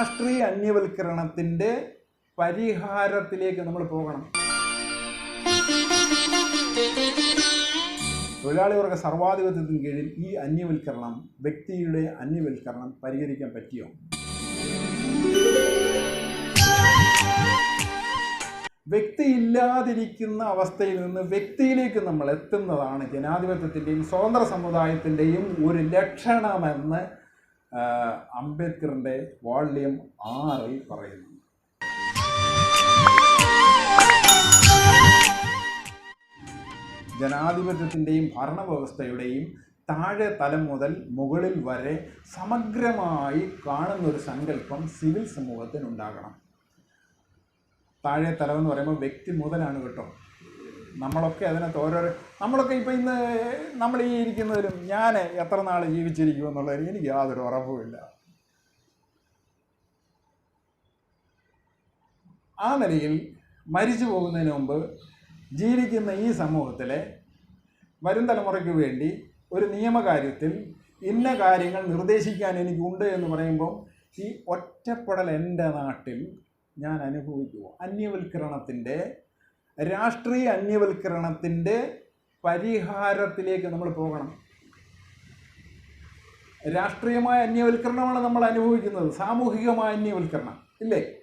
രാഷ്ട്രീയ അന്യവൽക്കരണത്തിന്റെ പരിഹാരത്തിലേക്ക് നമ്മൾ പോകണം. തൊഴിലാളി വർഗ സർവാധിപത്യത്തിന് കീഴിൽ ഈ അന്യവൽക്കരണം വ്യക്തിയുടെ അന്യവൽക്കരണം പരിഹരിക്കാൻ പറ്റിയോ? വ്യക്തി ഇല്ലാതിരിക്കുന്ന അവസ്ഥയിൽ നിന്ന് വ്യക്തിയിലേക്ക് നമ്മൾ എത്തുന്നതാണ് ജനാധിപത്യത്തിന്റെയും സ്വതന്ത്ര സമുദായത്തിന്റെയും ഒരു ലക്ഷണമെന്ന് അംബേദ്കറിന്റെ വാള്യം ആറിൽ പറയുന്നു. ജനാധിപത്യത്തിന്റെയും ഭരണവ്യവസ്ഥയുടെയും താഴെ തലം മുതൽ മുകളിൽ വരെ സമഗ്രമായി കാണുന്ന ഒരു സങ്കല്പം സിവിൽ സമൂഹത്തിനുണ്ടാകണം. താഴെ തലം എന്ന് പറയുമ്പോൾ വ്യക്തി മുതലാണ് കേട്ടോ. നമ്മളൊക്കെ അതിനകത്ത് ഓരോരോ നമ്മളൊക്കെ ഇപ്പം ഇന്ന് നമ്മൾ ഈ ഇരിക്കുന്നതിലും ഞാൻ എത്ര നാൾ ജീവിച്ചിരിക്കും എന്നുള്ളതിന് എനിക്ക് യാതൊരു ഉറപ്പുമില്ല ആ നിലയിൽ മരിച്ചു പോകുന്നതിന് മുമ്പ് ജീവിക്കുന്ന ഈ സമൂഹത്തിലെ വരും തലമുറയ്ക്ക് വേണ്ടി ഒരു നിയമകാര്യത്തിൽ ഇന്ന കാര്യങ്ങൾ നിർദ്ദേശിക്കാൻ എനിക്കുണ്ട് എന്ന് പറയുമ്പോൾ ഈ ഒറ്റപ്പെടൽ എന്റെ നാട്ടിൽ ഞാൻ അനുഭവിക്കുമോ അന്യവൽക്കരണത്തിന്റെ രാഷ്ട്രീയ അന്യവൽക്കരണത്തിന്റെ പരിഹാരത്തിലേക്ക് നമ്മൾ പോകണം. രാഷ്ട്രീയമായ അന്യവൽക്കരണമാണ് നമ്മൾ അനുഭവിക്കുന്നത്. സാമൂഹികമായ അന്യവൽക്കരണം. ഇല്ലേ?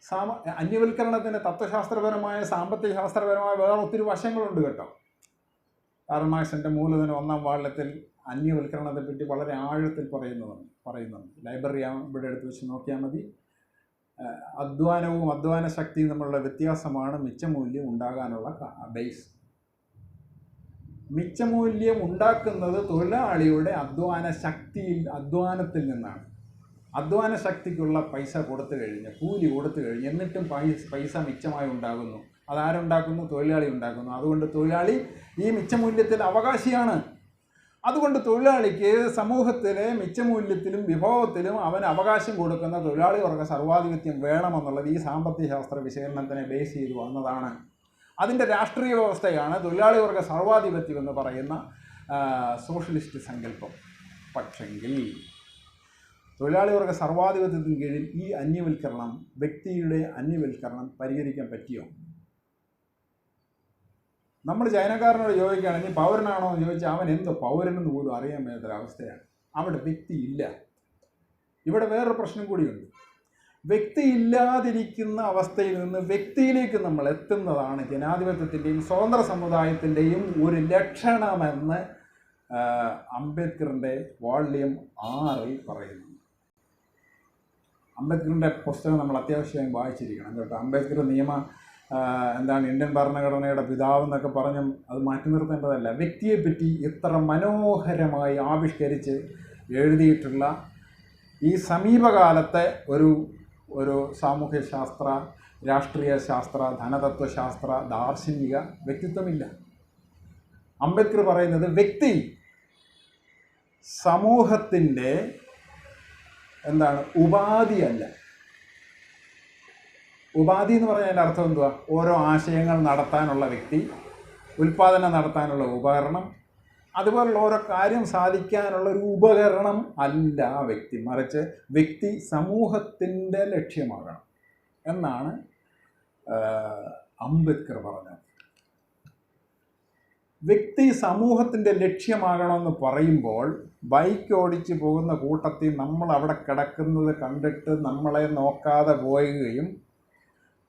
സാമ അന്യവൽക്കരണത്തിന് തത്വശാസ്ത്രപരമായ സാമ്പത്തിക ശാസ്ത്രപരമായ വേറെ ഒത്തിരി വശങ്ങളുണ്ട് കേട്ടോ. കാർമാക്സിന്റെ മൂലധനം ഒന്നാം വാള്യത്തിൽ അന്യവൽക്കരണത്തെപ്പറ്റി വളരെ ആഴത്തിൽ പറയുന്നതാണ് പറയുന്നുണ്ട്. ലൈബ്രറി ഇവിടെ എടുത്ത് വെച്ച് നോക്കിയാൽ മതി. അധ്വാനവും അധ്വാന ശക്തിയും തമ്മിലുള്ള വ്യത്യാസമാണ് മിച്ചമൂല്യം ഉണ്ടാകാനുള്ള ബേസ് മിച്ചമൂല്യം ഉണ്ടാക്കുന്നത് തൊഴിലാളിയുടെ അധ്വാന ശക്തിയിൽ അധ്വാനത്തിൽ നിന്നാണ്. അധ്വാന ശക്തിക്കുള്ള പൈസ കൊടുത്തു കഴിഞ്ഞ് കൂലി കൊടുത്തു കഴിഞ്ഞ് എന്നിട്ടും പൈസ പൈസ മിച്ചമായി ഉണ്ടാകുന്നു. അതാരുണ്ടാക്കുന്നു? തൊഴിലാളി ഉണ്ടാക്കുന്നു. അതുകൊണ്ട് തൊഴിലാളി ഈ മിച്ചമൂല്യത്തിൽ അവകാശിയാണ്. അതുകൊണ്ട് തൊഴിലാളിക്ക് സമൂഹത്തിലെ മിച്ചമൂല്യത്തിലും വിഭവത്തിലും അവൻ അവകാശം കൊടുക്കുന്ന തൊഴിലാളി വർഗ സർവാധിപത്യം വേണമെന്നുള്ളത് ഈ സാമ്പത്തിക ശാസ്ത്ര വിശകലനത്തിനെ ബേസ് ചെയ്ത് വന്നതാണ്. അതിന്റെ രാഷ്ട്രീയ വ്യവസ്ഥയാണ് തൊഴിലാളി വർഗ സർവാധിപത്യം എന്ന് പറയുന്ന സോഷ്യലിസ്റ്റ് സങ്കല്പം. പക്ഷെങ്കിൽ തൊഴിലാളി വർഗ സർവാധിപത്യത്തിന് കീഴിൽ ഈ അന്യവൽക്കരണം വ്യക്തിയുടെ അന്യവൽക്കരണം പരിഹരിക്കാൻ പറ്റിയോ? നമ്മൾ ചൈനക്കാരനോട് ചോദിക്കുകയാണ് നീ പൗരനാണോ? എന്ന് ചോദിച്ചാൽ അവൻ എന്തോ പൗരനെന്ന് പോലും അറിയാൻ മേലാത്തൊരവസ്ഥയാണ് അവിടെ വ്യക്തി ഇല്ല. ഇവിടെ വേറൊരു പ്രശ്നം കൂടിയുണ്ട്. വ്യക്തി ഇല്ലാതിരിക്കുന്ന അവസ്ഥയിൽ നിന്ന് വ്യക്തിയിലേക്ക് നമ്മൾ എത്തുന്നതാണ് ജനാധിപത്യത്തിന്റെയും സ്വതന്ത്ര സമുദായത്തിന്റെയും ഒരു ലക്ഷണമെന്ന് അംബേദ്കറിന്റെ വാള്യം ആറിൽ പറയുന്നു. അംബേദ്കറിന്റെ പുസ്തകം നമ്മൾ അത്യാവശ്യമായും വായിച്ചിരിക്കണം കേട്ടോ. അംബേദ്കർ നിയമ എന്താണ് ഇന്ത്യൻ ഭരണഘടനയുടെ പിതാവ് എന്നൊക്കെ പറഞ്ഞും അത് മാറ്റി നിർത്തേണ്ടതല്ല. വ്യക്തിയെപ്പറ്റി ഇത്ര മനോഹരമായി ആവിഷ്കരിച്ച് എഴുതിയിട്ടുള്ള ഈ സമീപകാലത്തെ ഒരു ഒരു സാമൂഹ്യ ശാസ്ത്ര രാഷ്ട്രീയ ശാസ്ത്ര ധനതത്വശാസ്ത്ര ദാർശനിക വ്യക്തിത്വമില്ല. അംബേദ്കർ പറയുന്നത് വ്യക്തി സമൂഹത്തിന്റെ എന്താണ് ഉപാധിയല്ല. ഉപാധി എന്ന് പറഞ്ഞാൽ അതിന്റെ അർത്ഥം എന്തുവാ? ഓരോ ആശയങ്ങൾ നടത്താനുള്ള വ്യക്തി ഉൽപ്പാദനം നടത്താനുള്ള ഉപകരണം അതുപോലുള്ള ഓരോ കാര്യം സാധിക്കാനുള്ള ഒരു ഉപകരണം അല്ല ആ വ്യക്തി. മറിച്ച് വ്യക്തി സമൂഹത്തിന്റെ ലക്ഷ്യമാകണം എന്നാണ് അംബേദ്കർ പറഞ്ഞത്. വ്യക്തി സമൂഹത്തിന്റെ ലക്ഷ്യമാകണമെന്ന് പറയുമ്പോൾ ബൈക്ക് ഓടിച്ച് പോകുന്ന കൂട്ടത്തിൽ നമ്മൾ അവിടെ കിടക്കുന്നത് കണ്ടിട്ട് നമ്മളെ നോക്കാതെ പോവുകയും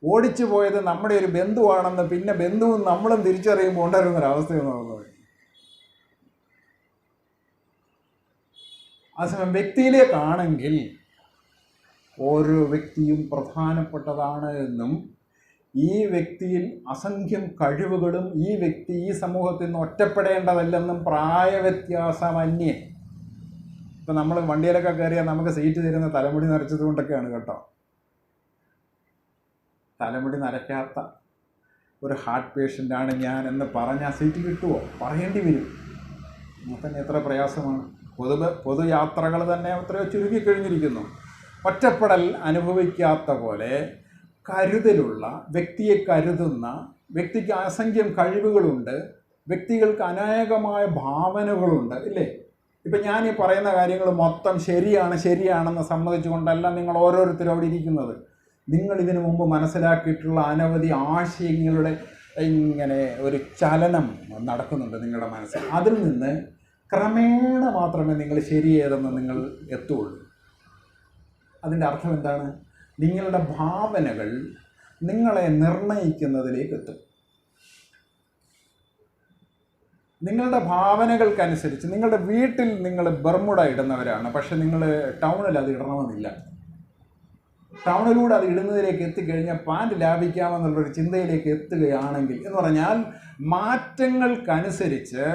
ഓടിച്ചു പോയത് നമ്മുടെ ഒരു ബന്ധുവാണെന്ന് പിന്നെ ബന്ധുവും നമ്മളും തിരിച്ചറിയുമ്പോൾ ഉണ്ടായിരുന്നൊരവസ്ഥയെന്ന് പറയുന്നത് അതേസമയം വ്യക്തിയിലേക്കാണെങ്കിൽ ഓരോ വ്യക്തിയും പ്രധാനപ്പെട്ടതാണ് എന്നും ഈ വ്യക്തിയിൽ അസംഖ്യം കഴിവുകളും ഈ വ്യക്തി ഈ സമൂഹത്തിൽ നിന്ന് ഒറ്റപ്പെടേണ്ടതല്ലെന്നും പ്രായവ്യത്യാസമന്യേ ഇപ്പം നമ്മൾ വണ്ടിയിലൊക്കെ കയറിയാൽ നമുക്ക് സീറ്റ് തരുന്ന തലമുടി നിറച്ചത് കൊണ്ടൊക്കെയാണ് കേട്ടോ. തലമുടി നരയ്ക്കാത്ത ഒരു ഹാർട്ട് പേഷ്യന്റാണ് ഞാൻ എന്ന് പറഞ്ഞാൽ സീറ്റ് കിട്ടുമോ പറയേണ്ടി വരും. തന്നെ എത്ര പ്രയാസമാണ്. പൊതു പൊതുയാത്രകൾ തന്നെ അത്രയോ ചുരുക്കിക്കഴിഞ്ഞിരിക്കുന്നു ഒറ്റപ്പെടൽ അനുഭവിക്കാത്ത പോലെ കരുതലുള്ള വ്യക്തിയെ കരുതുന്ന വ്യക്തിക്ക് അസംഖ്യം കഴിവുകളുണ്ട് വ്യക്തികൾക്ക് അനേകമായ ഭാവനകളുണ്ട് ഇല്ലേ? ഇപ്പം ഞാൻ ഈ പറയുന്ന കാര്യങ്ങൾ മൊത്തം ശരിയാണ് ശരിയാണെന്ന് സമ്മതിച്ചുകൊണ്ടല്ല നിങ്ങൾ ഓരോരുത്തരും അവിടെ ഇരിക്കുന്നത്. നിങ്ങൾ ഇതിനു മുമ്പ് മനസ്സിലാക്കിയിട്ടുള്ള അനവധി ആശയങ്ങളുടെ ഇങ്ങനെ ഒരു ചലനം നടക്കുന്നുണ്ട് നിങ്ങളുടെ മനസ്സിൽ. അതിൽ നിന്ന് ക്രമേണ മാത്രമേ നിങ്ങൾ ശരിയേതെന്ന് നിങ്ങൾ എത്തുള്ളൂ. അതിന്റെ അർത്ഥം എന്താണ്? നിങ്ങളുടെ ഭാവനകൾ നിങ്ങളെ നിർണയിക്കുന്നതിലേക്ക് എത്തും. നിങ്ങളുടെ ഭാവനകൾക്കനുസരിച്ച് നിങ്ങളുടെ വീട്ടിൽ നിങ്ങൾ ബർമുട ഇടുന്നവരാണ് പക്ഷെ നിങ്ങൾ ടൗണിൽ അത് ഇടണമെന്നില്ല. ടൗണിലൂടെ അത് ഇടുന്നതിലേക്ക് എത്തിക്കഴിഞ്ഞാൽ പാന്റ് ലാഭിക്കാമെന്നുള്ളൊരു ചിന്തയിലേക്ക് എത്തുകയാണെങ്കിൽ എന്ന് പറഞ്ഞാൽ മാറ്റങ്ങൾക്കനുസരിച്ച്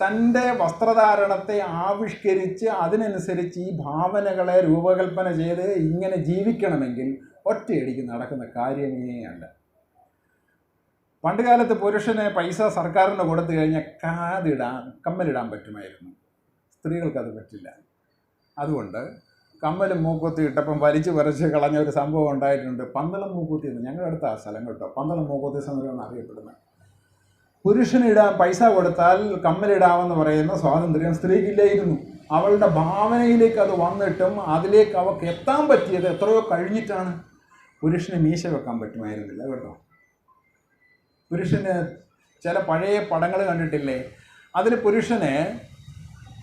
തന്റെ വസ്ത്രധാരണത്തെ ആവിഷ്കരിച്ച് അതിനനുസരിച്ച് ഈ ഭാവനകളെ രൂപകൽപ്പന ചെയ്ത് ഇങ്ങനെ ജീവിക്കണമെങ്കിൽ ഒറ്റയടിക്ക് നടക്കുന്ന കാര്യമേ അല്ല. പണ്ട് കാലത്ത് പുരുഷന് പൈസ സർക്കാരിന് കൊടുത്തു കഴിഞ്ഞാൽ കാതിടാൻ കമ്മലിടാൻ പറ്റുമായിരുന്നു. സ്ത്രീകൾക്കത് പറ്റില്ല. അതുകൊണ്ട് കമ്മലും മൂക്കുത്തി ഇട്ടപ്പം വലിച്ചു പറിച്ച് കളഞ്ഞ ഒരു സംഭവം ഉണ്ടായിട്ടുണ്ട്. പന്തളം മൂക്കുത്തി എന്ന്. ഞങ്ങളുടെ അടുത്ത ആ സ്ഥലം കേട്ടോ. പന്തളം മൂക്കുത്തി സമരം എന്ന് അറിയപ്പെടുന്നത്. പുരുഷനിടാൻ പൈസ കൊടുത്താൽ കമ്മലിടാമെന്ന് പറയുന്ന സ്വാതന്ത്ര്യം സ്ത്രീക്കില്ലായിരുന്നു. അവളുടെ ഭാവനയിലേക്ക് അത് വന്നിട്ടും അതിലേക്ക് അവൾക്ക് എത്താൻ പറ്റിയത് എത്രയോ കഴിഞ്ഞിട്ടാണ്. പുരുഷന് മീശ വെക്കാൻ പറ്റുമായിരുന്നില്ല കേട്ടോ. പുരുഷന് ചില പഴയ പടങ്ങൾ കണ്ടിട്ടില്ലേ? അതിൽ പുരുഷന്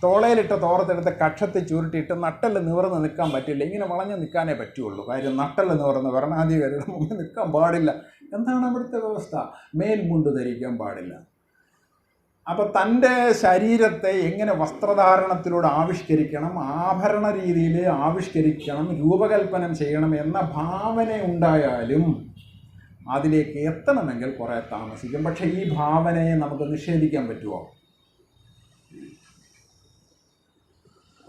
തോളയിലിട്ട തോറത്തെടുത്ത് കക്ഷത്തെ ചുരുട്ടിയിട്ട് നട്ടൽ നിവർന്ന് നിൽക്കാൻ പറ്റില്ല. ഇങ്ങനെ വളഞ്ഞ് നിൽക്കാനേ പറ്റുള്ളൂ. കാര്യം നട്ടൽ നിവർന്ന് ഭരണാധികാരിയുടെ മുമ്പിൽ നിൽക്കാൻ പാടില്ല. എന്താണ് അവിടുത്തെ വ്യവസ്ഥ? മേൽമുണ്ട് ധരിക്കാൻ പാടില്ല. അപ്പോൾ തന്റെ ശരീരത്തെ എങ്ങനെ വസ്ത്രധാരണത്തിലൂടെ ആവിഷ്കരിക്കണം ആഭരണ രീതിയിൽ ആവിഷ്കരിക്കണം രൂപകൽപ്പന ചെയ്യണം എന്ന ഭാവന ഉണ്ടായാലും അതിലേക്ക് എത്തണമെങ്കിൽ കുറേ താമസിക്കും. പക്ഷേ ഈ ഭാവനയെ നമുക്ക് നിഷേധിക്കാൻ പറ്റുമോ?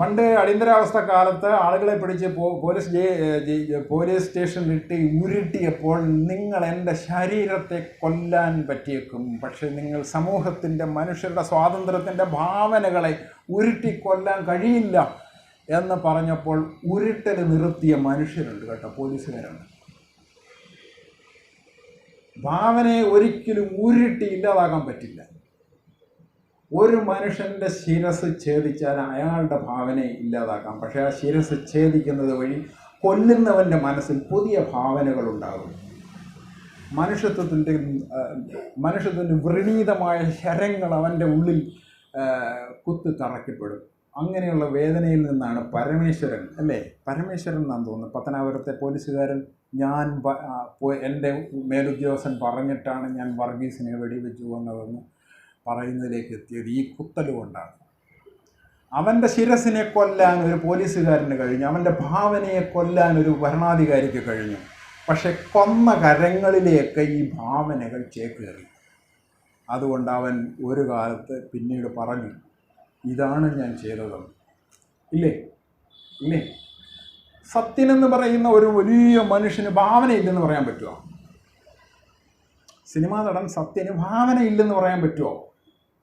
പണ്ട് അടിയന്തരാവസ്ഥ കാലത്ത് ആളുകളെ പിടിച്ച് പോലീസ് പോലീസ് സ്റ്റേഷനിലിട്ട് ഉരുട്ടിയപ്പോൾ നിങ്ങൾ എന്റെ ശരീരത്തെ കൊല്ലാൻ പറ്റിയേക്കും. പക്ഷേ നിങ്ങൾ സമൂഹത്തിന്റെ മനുഷ്യരുടെ സ്വാതന്ത്ര്യത്തിന്റെ ഭാവനകളെ ഉരുട്ടി കൊല്ലാൻ കഴിയില്ല എന്ന് പറഞ്ഞപ്പോൾ ഉരുട്ടൽ നിർത്തിയ മനുഷ്യരുണ്ട് കേട്ടോ പോലീസുകാരുണ്ട് ഭാവനയെ ഒരിക്കലും ഉരുട്ടി ഇല്ലാതാക്കാൻ പറ്റില്ല. ഒരു മനുഷ്യന്റെ ശിരസ് ഛേദിച്ചാൽ അയാളുടെ ഭാവനയെ ഇല്ലാതാക്കാം. പക്ഷേ ആ ശിരസ് ഛേദിക്കുന്നത് വഴി കൊല്ലുന്നവന്റെ മനസ്സിൽ പുതിയ ഭാവനകൾ ഉണ്ടാകും. മനുഷ്യത്വത്തിന്റെ മനുഷ്യത്വത്തിന്റെ വ്രണീതമായ ശരങ്ങൾ അവന്റെ ഉള്ളിൽ കുത്തി തറക്കപ്പെടും അങ്ങനെയുള്ള വേദനയിൽ നിന്നാണ് പരമേശ്വരൻ അല്ലേ? പരമേശ്വരൻ എന്നാണ് തോന്നുന്നത്. പത്തനാപുരത്തെ പോലീസുകാരൻ ഞാൻ എന്റെ മേലുദ്യോഗസ്ഥൻ പറഞ്ഞിട്ടാണ് ഞാൻ വർഗീസിനെ വെടിവെച്ചു വന്നതെന്ന് പറയുന്നതിലേക്ക് എത്തിയത് ഈ കുത്തലുകൊണ്ടാണ് അവന്റെ ശിരസിനെ കൊല്ലാൻ ഒരു പോലീസുകാരന് കഴിഞ്ഞു. അവന്റെ ഭാവനയെ കൊല്ലാൻ ഒരു ഭരണാധികാരിക്ക് കഴിഞ്ഞു. പക്ഷെ കൊന്ന കരങ്ങളിലേക്ക് ഈ ഭാവനകൾ ചേക്കേറി. അതുകൊണ്ട് അവൻ ഒരു കാലത്ത് പിന്നീട് പറഞ്ഞു ഇതാണ് ഞാൻ ചെയ്തതെന്ന് ഇല്ലേ? ഇല്ലേ? സത്യനെന്ന് പറയുന്ന ഒരു വലിയ മനുഷ്യന് ഭാവനയില്ലെന്ന് പറയാൻ പറ്റുമോ സിനിമാ നടൻ സത്യന് ഭാവനയില്ലെന്ന് പറയാൻ പറ്റുമോ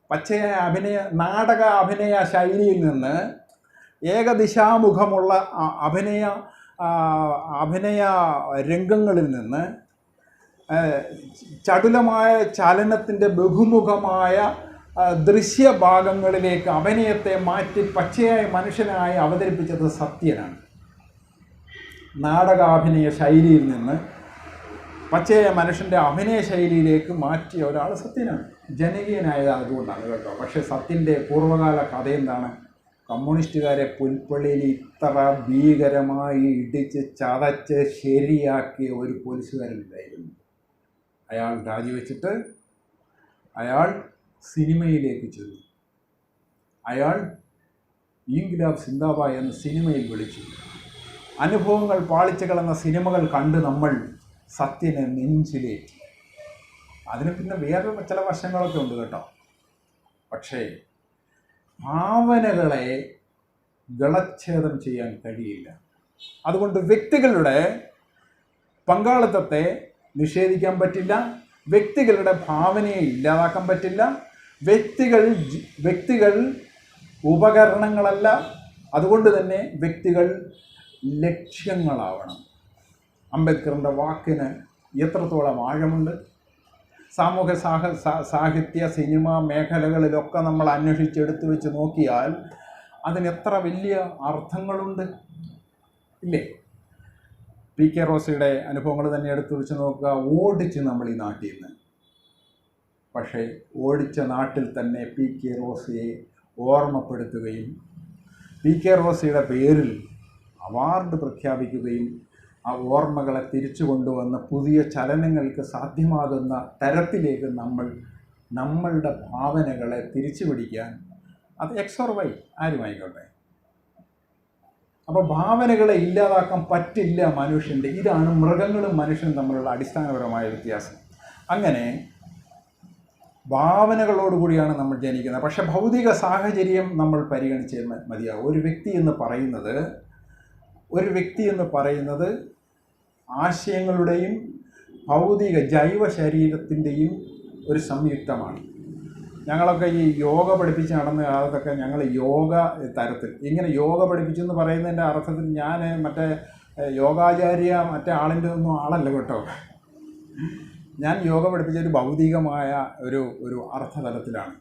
പച്ചയായ അഭിനയ നാടക അഭിനയ ശൈലിയിൽ നിന്ന് ഏകദിശാമുഖമുള്ള അഭിനയ അഭിനയ രംഗങ്ങളിൽ നിന്ന് ചടുലമായ ചലനത്തിന്റെ ബഹുമുഖമായ ദൃശ്യഭാഗങ്ങളിലേക്ക് അഭിനയത്തെ മാറ്റി പച്ചയായ മനുഷ്യനായി അവതരിപ്പിച്ചത് സത്യനാണ്. നാടകാഭിനയ ശൈലിയിൽ നിന്ന് പച്ചയായ മനുഷ്യന്റെ അഭിനയ ശൈലിയിലേക്ക് മാറ്റിയ ഒരാൾ സത്യനാണ്. ജനകീയനായത് അതുകൊണ്ടാണ് കേട്ടോ. പക്ഷേ സത്യന്റെ പൂർവകാല കഥ എന്താണ് കമ്മ്യൂണിസ്റ്റുകാരെ പുൽപ്പള്ളിയിൽ ഇത്ര ഭീകരമായി ഇടിച്ച് ചതച്ച് ശരിയാക്കിയ ഒരു പോലീസുകാരനില്ലായിരുന്നു. അയാൾ രാജിവെച്ചിട്ട് അയാൾ സിനിമയിലേക്ക് ചെന്നു. അയാൾ ഇൻഗ്ലാബ് സിന്ദാബ എന്ന സിനിമയിൽ വിളിച്ചു. അനുഭവങ്ങൾ പാളിച്ചു കളഞ്ഞ സിനിമകൾ കണ്ട് നമ്മൾ സത്യനെ നെഞ്ചിലേറ്റി അതിന് പിന്നെ വേറെ ചില വശങ്ങളൊക്കെ ഉണ്ട് കേട്ടോ. പക്ഷേ ഭാവനകളെ ഗളച്ഛേദം ചെയ്യാൻ കഴിയില്ല. അതുകൊണ്ട് വ്യക്തികളുടെ പങ്കാളിത്തത്തെ നിഷേധിക്കാൻ പറ്റില്ല വ്യക്തികളുടെ ഭാവനയെ ഇല്ലാതാക്കാൻ പറ്റില്ല വ്യക്തികൾ വ്യക്തികൾ ഉപകരണങ്ങളല്ല അതുകൊണ്ട് തന്നെ വ്യക്തികൾ ലക്ഷ്യങ്ങളാവണം. അംബേദ്കറിന്റെ വാക്കിന് എത്രത്തോളം ആഴമുണ്ട്? സാമൂഹ്യ സാഹ സാഹിത്യ സിനിമ മേഖലകളിലൊക്കെ നമ്മൾ അന്വേഷിച്ചെടുത്ത് വെച്ച് നോക്കിയാൽ അതിന് എത്ര വലിയ അർത്ഥങ്ങളുണ്ട്? ഇല്ലേ? പി കെ റോസിയുടെ അനുഭവങ്ങൾ തന്നെ എടുത്തു വെച്ച് നോക്കുക. ഓടിച്ച് നമ്മൾ ഈ നാട്ടിൽ നിന്ന്. പക്ഷേ ഓടിച്ച നാട്ടിൽ തന്നെ പി കെ റോസിയെ ഓർമ്മപ്പെടുത്തുകയും പി കെ റോസിയുടെ പേരിൽ അവാർഡ് പ്രഖ്യാപിക്കുകയും ആ ഓർമ്മകളെ തിരിച്ചു കൊണ്ടുവന്ന് പുതിയ ചലനങ്ങൾക്ക് സാധ്യമാകുന്ന തരത്തിലേക്ക് നമ്മൾ നമ്മളുടെ ഭാവനകളെ തിരിച്ചു പിടിക്കാൻ അത് എക്സ് ഓർ വൈ ആരുമായിക്കോട്ടെ? അപ്പോൾ ഭാവനകളെ ഇല്ലാതാക്കാൻ പറ്റില്ല മനുഷ്യന്റെ ഇതാണ് മൃഗങ്ങളും മനുഷ്യനും തമ്മിലുള്ള അടിസ്ഥാനപരമായ വ്യത്യാസം. അങ്ങനെ ഭാവനകളോടുകൂടിയാണ് നമ്മൾ ജനിക്കുന്നത്. പക്ഷെ ഭൗതിക സാഹചര്യം നമ്മൾ പരിഗണിച്ചാൽ മതിയാവും. ഒരു വ്യക്തി എന്ന് പറയുന്നത് ഒരു വ്യക്തി എന്ന് പറയുന്നത് ആശയങ്ങളുടെയും ഭൗതിക ജൈവ ശരീരത്തിന്റെയും ഒരു സംയുക്തമാണ്. ഞങ്ങളൊക്കെ ഈ യോഗ പഠിപ്പിച്ച് നടന്ന കാലത്തൊക്കെ ഞങ്ങൾ യോഗ തരത്തിൽ ഇങ്ങനെ യോഗ പഠിപ്പിച്ചു എന്ന് പറയുന്നതിന്റെ അർത്ഥത്തിൽ ഞാൻ മറ്റേ യോഗാചാര്യ മറ്റേ ആളിന്റെ ഒന്നും ആളല്ല കേട്ടോ. ഞാൻ യോഗ പഠിപ്പിച്ച ഒരു ഭൗതികമായ ഒരു ഒരു അർത്ഥതലത്തിലാണ്.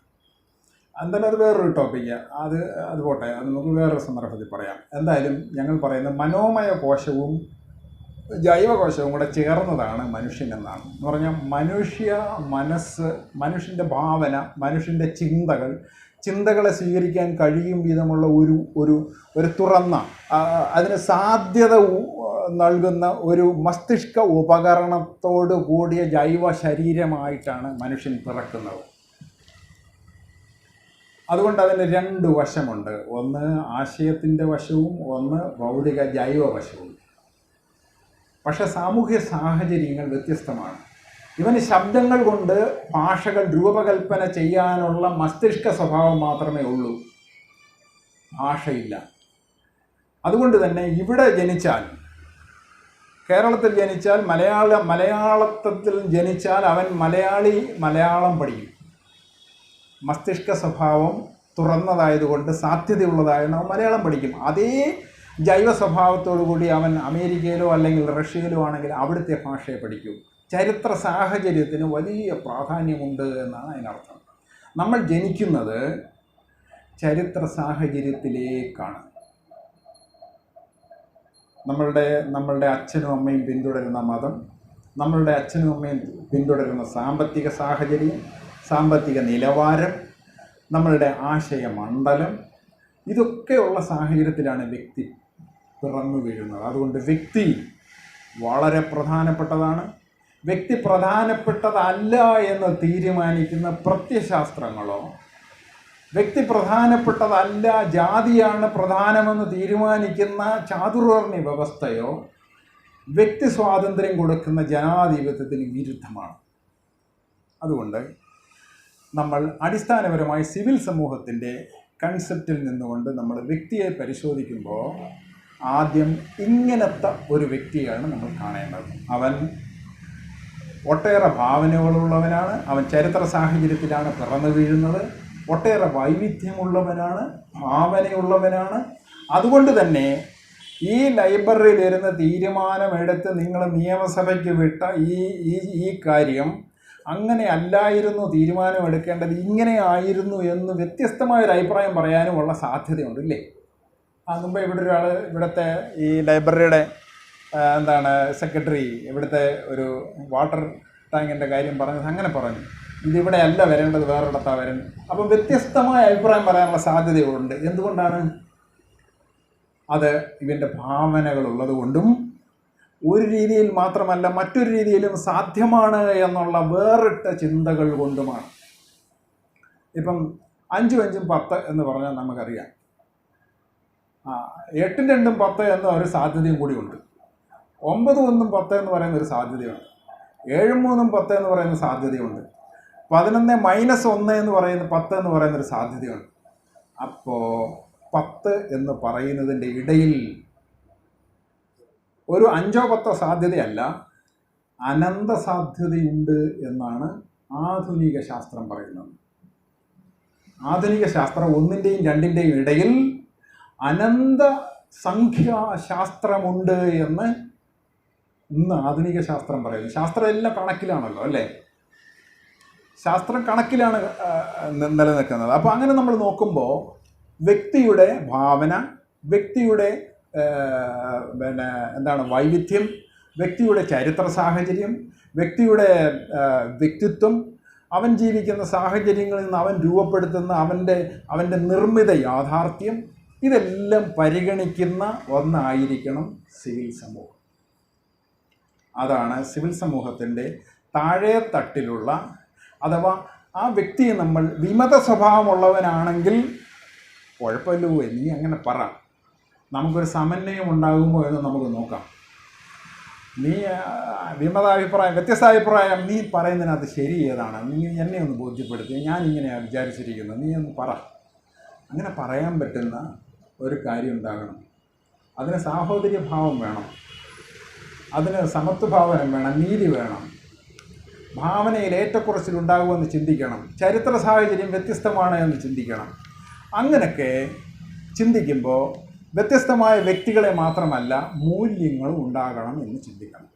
എന്തായാലും അത് വേറൊരു ടോപ്പിക്ക് അത് അത് പോട്ടെ. അത് നമുക്ക് വേറൊരു സന്ദർഭത്തിൽ പറയാം. എന്തായാലും ഞങ്ങൾ പറയുന്ന മനോമയ കോശവും ജൈവകോശവും കൂടെ ചേർന്നതാണ് മനുഷ്യൻ എന്നാണ്. എന്ന് പറഞ്ഞാൽ മനുഷ്യ മനസ്സ് മനുഷ്യന്റെ ഭാവന മനുഷ്യന്റെ ചിന്തകൾ ചിന്തകളെ സ്വീകരിക്കാൻ കഴിയും വിധമുള്ള ഒരു ഒരു ഒരു തുറന്ന അതിന് സാധ്യത നൽകുന്ന ഒരു മസ്തിഷ്ക ഉപകരണത്തോട് കൂടിയ ജൈവ ശരീരമായിട്ടാണ് മനുഷ്യൻ പിറക്കുന്നത്. അതുകൊണ്ട് അതിന് രണ്ട് വശമുണ്ട്. ഒന്ന് ആശയത്തിന്റെ വശവും ഒന്ന് ഭൗതിക ജൈവ വശവും പക്ഷെ സാമൂഹ്യ സാഹചര്യങ്ങൾ വ്യത്യസ്തമാണ്. ഇവന് ശബ്ദങ്ങൾ കൊണ്ട് ഭാഷകൾ രൂപകൽപ്പന ചെയ്യാനുള്ള മസ്തിഷ്ക സ്വഭാവം മാത്രമേ ഉള്ളൂ. ഭാഷയില്ല. അതുകൊണ്ട് തന്നെ ഇവിടെ ജനിച്ചാൽ കേരളത്തിൽ ജനിച്ചാൽ മലയാള മലയാളത്തിൽ ജനിച്ചാൽ അവൻ മലയാളി മലയാളം പഠിക്കും. മസ്തിഷ്ക സ്വഭാവം തുറന്നതായതുകൊണ്ട് സാധ്യതയുള്ളതായതുകൊണ്ട് അവൻ മലയാളം പഠിക്കും. അതേ ജൈവ സ്വഭാവത്തോടു കൂടി അവൻ അമേരിക്കയിലോ അല്ലെങ്കിൽ റഷ്യയിലോ ആണെങ്കിൽ അവിടുത്തെ ഭാഷയെ പഠിക്കൂ. ചരിത്ര സാഹചര്യത്തിന് വലിയ പ്രാധാന്യമുണ്ട് എന്നാണ് അതിനർത്ഥം. നമ്മൾ ജനിക്കുന്നത് ചരിത്ര സാഹചര്യത്തിലേക്കാണ്. നമ്മളുടെ നമ്മളുടെ അച്ഛനും അമ്മയും പിന്തുടരുന്ന മതം നമ്മളുടെ അച്ഛനും അമ്മയും പിന്തുടരുന്ന സാമ്പത്തിക സാഹചര്യം സാമ്പത്തിക നിലവാരം നമ്മളുടെ ആശയമണ്ഡലം ഇതൊക്കെയുള്ള സാഹചര്യത്തിലാണ് വ്യക്തി പിറന്നു വീഴുന്നത്. അതുകൊണ്ട് വ്യക്തി വളരെ പ്രധാനപ്പെട്ടതാണ്. വ്യക്തി പ്രധാനപ്പെട്ടതല്ല എന്ന് തീരുമാനിക്കുന്ന പ്രത്യശാസ്ത്രങ്ങളോ വ്യക്തി പ്രധാനപ്പെട്ടതല്ല ജാതിയാണ് പ്രധാനമെന്ന് തീരുമാനിക്കുന്ന ചാതുർവർണി വ്യവസ്ഥയോ വ്യക്തി സ്വാതന്ത്ര്യം കൊടുക്കുന്ന ജനാധിപത്യത്തിന് വിരുദ്ധമാണ്. അതുകൊണ്ട് നമ്മൾ അടിസ്ഥാനപരമായി സിവിൽ സമൂഹത്തിന്റെ കൺസെപ്റ്റിൽ നിന്നുകൊണ്ട് നമ്മൾ വ്യക്തിയെ പരിശോധിക്കുമ്പോൾ ആദ്യം ഇങ്ങനത്തെ ഒരു വ്യക്തിയാണ് നമ്മൾ കാണേണ്ടത്. അവൻ ഒട്ടേറെ ഭാവനകളുള്ളവനാണ്. അവൻ ചരിത്ര സാഹചര്യത്തിലാണ് പിറന്നു വീഴുന്നത്. ഒട്ടേറെ വൈവിധ്യമുള്ളവനാണ്. ഭാവനയുള്ളവനാണ്. അതുകൊണ്ട് തന്നെ ഈ ലൈബ്രറിയിൽ ഇരുന്ന് തീരുമാനമെടുത്ത് നിങ്ങൾ നിയമസഭയ്ക്ക് വിട്ട ഈ ഈ ഈ കാര്യം അങ്ങനെ അല്ലായിരുന്നു തീരുമാനമെടുക്കേണ്ടത് ഇങ്ങനെ ആയിരുന്നു എന്ന് വ്യത്യസ്തമായ ഒരു അഭിപ്രായം പറയാനുമുള്ള സാധ്യതയുണ്ട് ഇല്ലേ? മുമ്പ് ഇവിടെ ഒരാൾ ഇവിടുത്തെ ഈ ലൈബ്രറിയുടെ എന്താണ് സെക്രട്ടറി ഇവിടുത്തെ ഒരു വാട്ടർ ടാങ്കിന്റെ കാര്യം പറഞ്ഞത് അങ്ങനെ പറഞ്ഞു. ഇതിവിടെ അല്ല വരേണ്ടത് വേറൊരിടത്താണ് വരേണ്ടത്. അപ്പം വ്യത്യസ്തമായ അഭിപ്രായം പറയാനുള്ള സാധ്യതയുണ്ട് എന്തുകൊണ്ടാണ്? അത് ഇവന്റെ ഭാവനകൾ ഉള്ളതുകൊണ്ടും ഒരു രീതിയിൽ മാത്രമല്ല മറ്റൊരു രീതിയിലും സാധ്യമാണ് എന്നുള്ള വേറിട്ട ചിന്തകൾ കൊണ്ടുമാണ്. ഇപ്പം അഞ്ചും അഞ്ചും പത്ത് എന്ന് പറഞ്ഞാൽ നമുക്കറിയാം. എട്ടും രണ്ടും പത്ത് എന്ന ഒരു സാധ്യതയും കൂടി ഉണ്ട്. ഒമ്പത് ഒന്നും പത്ത് എന്ന് പറയുന്ന ഒരു സാധ്യതയുണ്ട്. ഏഴും മൂന്നും പത്ത് എന്ന് പറയുന്ന സാധ്യതയുണ്ട്. പതിനൊന്ന് മൈനസ് ഒന്ന് എന്ന് പറയുന്ന പത്ത് എന്ന് പറയുന്ന ഒരു സാധ്യതയുണ്ട്. അപ്പോൾ പത്ത് എന്ന് പറയുന്നതിന്റെ ഇടയിൽ ഒരു അഞ്ചോ പത്തോ സാധ്യതയല്ല. അനന്ത സാധ്യതയുണ്ട് എന്നാണ് ആധുനിക ശാസ്ത്രം പറയുന്നത്. ആധുനിക ശാസ്ത്രം ഒന്നിന്റെയും രണ്ടിന്റെയും ഇടയിൽ അനന്ത സംഖ്യാശാസ്ത്രമുണ്ട് എന്ന് ഇന്ന് ആധുനിക ശാസ്ത്രം പറയുന്നു. ശാസ്ത്രം എല്ലാം കണക്കിലാണല്ലോ അല്ലേ? ശാസ്ത്രം കണക്കിലാണ് നിലനിൽക്കുന്നത്. അപ്പോൾ അങ്ങനെ നമ്മൾ നോക്കുമ്പോൾ വ്യക്തിയുടെ ഭാവന വ്യക്തിയുടെ പിന്നെ എന്താണ് വൈവിധ്യം വ്യക്തിയുടെ ചരിത്ര സാഹചര്യം വ്യക്തിയുടെ വ്യക്തിത്വം അവൻ ജീവിക്കുന്ന സാഹചര്യങ്ങളിൽ നിന്ന് അവൻ രൂപപ്പെടുത്തുന്ന അവന്റെ അവന്റെ നിർമ്മിത യാഥാർത്ഥ്യം ഇതെല്ലാം പരിഗണിക്കുന്ന ഒന്നായിരിക്കണം സിവിൽ സമൂഹം. അതാണ് സിവിൽ സമൂഹത്തിന്റെ താഴെ തട്ടിലുള്ള അഥവാ ആ വ്യക്തിയെ നമ്മൾ വിമത സ്വഭാവമുള്ളവനാണെങ്കിൽ കുഴപ്പമില്ലോ നീ അങ്ങനെ പറ. നമുക്കൊരു സമന്വയം ഉണ്ടാകുമോ എന്ന് നമുക്ക് നോക്കാം. നീ വിമതാഭിപ്രായം വ്യത്യസ്ത അഭിപ്രായം നീ പറയുന്നതിനകത്ത് ശരി ഏതാണ്? നീ എന്നെ ഒന്ന് ബോധ്യപ്പെടുത്തി. ഞാനിങ്ങനെയാണ് വിചാരിച്ചിരിക്കുന്നത്. നീ ഒന്ന് പറ. അങ്ങനെ പറയാൻ പറ്റുന്ന ഒരു കാര്യം ഉണ്ടാകണം. അതിന് സാഹോദര്യഭാവം വേണം. അതിന് സമത്വഭാവനം വേണം നീതി വേണം. ഭാവനയിൽ ഏറ്റക്കുറച്ചിലുണ്ടാകുമെന്ന് ചിന്തിക്കണം. ചരിത്ര സാഹചര്യം വ്യത്യസ്തമാണ് എന്ന് ചിന്തിക്കണം. അങ്ങനെയൊക്കെ ചിന്തിക്കുമ്പോൾ വ്യത്യസ്തമായ വ്യക്തികളെ മാത്രമല്ല മൂല്യങ്ങളും ഉണ്ടാകണം എന്ന് ചിന്തിക്കണം.